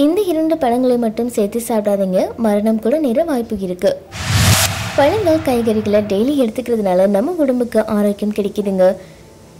இந்த இரண்டு பழங்களை மட்டும் சேர்த்து சாப்பிடாதீங்க. மரணம் கூட நேர வாய்ப்பு இருக்கு. பழங்கள் காய்கறிகளை டெய்லி எடுத்துக்கிறதுனால நம்ம உடம்புக்கு ஆரோக்கியம் கிடைக்குதுங்க.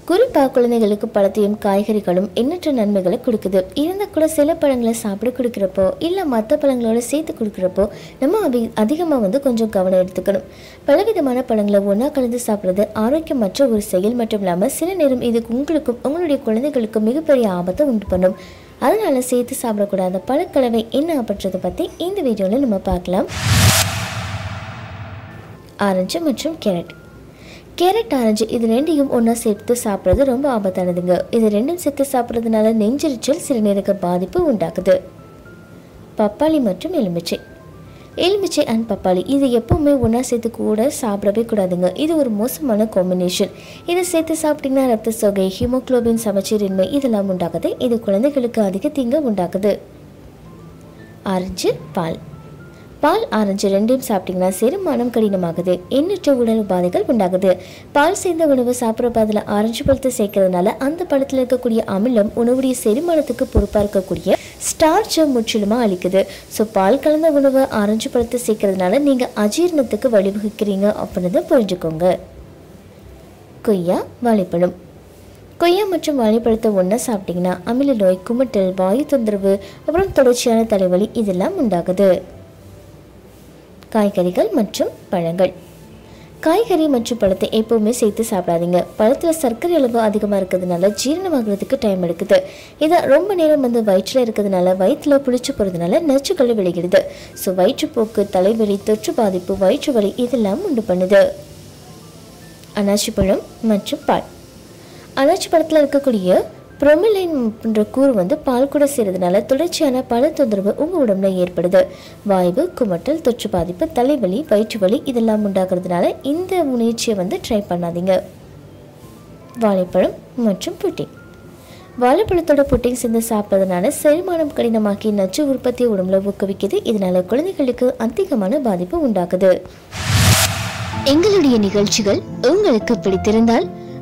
குறிப்பாக குழந்தைகளுக்கு பழத்தையும் காய்கறிகளும் எண்ணற்ற நன்மைகளை கொடுக்குது. இருந்தால் கூட சில பழங்களை சாப்பிட கொடுக்குறப்போ இல்லை மற்ற பழங்களோட சேர்த்து கொடுக்குறப்போ நம்ம அதி அதிகமாக வந்து கொஞ்சம் கவனம் எடுத்துக்கணும். பலவிதமான பழங்களை ஒன்றா கலந்து சாப்பிட்றது ஆரோக்கியமற்ற ஒரு செயல் மட்டும் இல்லாமல் சில நேரம் இது உங்களுக்கும் உங்களுடைய குழந்தைகளுக்கும் மிகப்பெரிய ஆபத்தை உண்டு பண்ணும். அதனால் சேர்த்து சாப்பிடக்கூடாத பழக்கலவை என்ன அப்படின்றத பற்றி இந்த வீடியோவில் நம்ம பார்க்கலாம். ஆரஞ்சு மற்றும் கேரட். கேரட் ஆரஞ்சு இது ரெண்டையும் ஒன்றா சேர்த்து சாப்பிட்றது ரொம்ப ஆபத்தானதுங்க. இது ரெண்டும் சேர்த்து சாப்பிட்றதுனால நெஞ்சரிச்சல் சிறுநீரக பாதிப்பு உண்டாக்குது. பப்பாளி மற்றும் எலுமிச்சை. எலுமிச்சை அண்ட் பப்பாளி. இது எப்போவுமே ஒன்றா சேர்த்து கூட சாப்பிடவே கூடாதுங்க. இது ஒரு மோசமான காம்பினேஷன் இதை சேர்த்து சாப்பிட்டீங்கன்னா ரத்த சொகை ஹீமோகுளோபின் சமச்சீரின்மை இதெல்லாம் உண்டாகுது. இது குழந்தைகளுக்கு அதிக தீங்கு உண்டாக்குது. ஆரஞ்சு பால். பால் ஆரஞ்சு ரெண்டையும் சாப்பிட்டீங்கன்னா செரிமானம் கடினமாகுது. எண்ணற்ற உடல் உபாதைகள் உண்டாகுது. பால் சேர்ந்த உணவு சாப்பிட்றப்ப அதில் ஆரஞ்சு பழத்தை சேர்க்கறதுனால அந்த பழத்தில் இருக்கக்கூடிய அமிலம் உணவுடைய செரிமானத்துக்கு பொறுப்பாக இருக்கக்கூடிய ஸ்டார்ச்சை முற்றிலுமாக அழிக்குது. ஸோ பால் கலந்த உணவை ஆரஞ்சு பழத்தை சேர்க்கறதுனால நீங்கள் அஜீரணத்துக்கு வழிவகுக்கிறீங்க அப்படின்றத புரிஞ்சுக்கோங்க. கொய்யா வாழைப்பழம். கொய்யா மற்றும் வாழைப்பழத்தை ஒன்றா சாப்பிட்டிங்கன்னா அமில நோய் குமட்டல் வாயு தொந்தரவு அப்புறம் தொடர்ச்சியான தலைவலி இதெல்லாம் உண்டாகுது. காய்கறிகள் மற்றும் பழங்கள். காய்கறி மற்றும் பழத்தை எப்பவுமே சேர்த்து சாப்பிடாதீங்க. பழத்தில் சர்க்கரை அளவு அதிகமாக இருக்கிறதுனால ஜீரணமாகிறதுக்கு டைம் எடுக்குது. இதை ரொம்ப நேரம் வந்து வயிற்றில் இருக்கிறதுனால வயிற்றில் புளிச்சு போகிறதுனால நச்சுக்கள் விளைகிறது ஸோ வயிற்றுப்போக்கு தலைவலி தொற்று பாதிப்பு வயிற்று வலி இதெல்லாம் உண்டு பண்ணுது. அனாச்சி பழம் மற்றும் பால். அனாச்சி பழத்தில் இருக்கக்கூடிய புரோமிலைன் என்ற கூறு வந்து பால் கூட செய்கிறதுனால தொடர்ச்சியான பல தொந்தரவு உங்கள் உடம்புல ஏற்படுது. வாய்வு குமட்டல் தொற்று பாதிப்பு தலைவலி வயிற்று வலி இதெல்லாம் உண்டாகிறதுனால இந்த முயற்சியை வந்து ட்ரை பண்ணாதீங்க. வாழைப்பழம் மற்றும் புட்டிங் வாழைப்பழத்தோட புட்டிங் சேர்ந்து சாப்பிட்றதுனால செரிமானம் கடினமாக்கி நச்சு உற்பத்தியை உடம்புல ஊக்குவிக்குது. இதனால குழந்தைகளுக்கு அதிகமான பாதிப்பு உண்டாக்குது எங்களுடைய நிகழ்ச்சிகள் உங்களுக்கு பிடித்திருந்தால்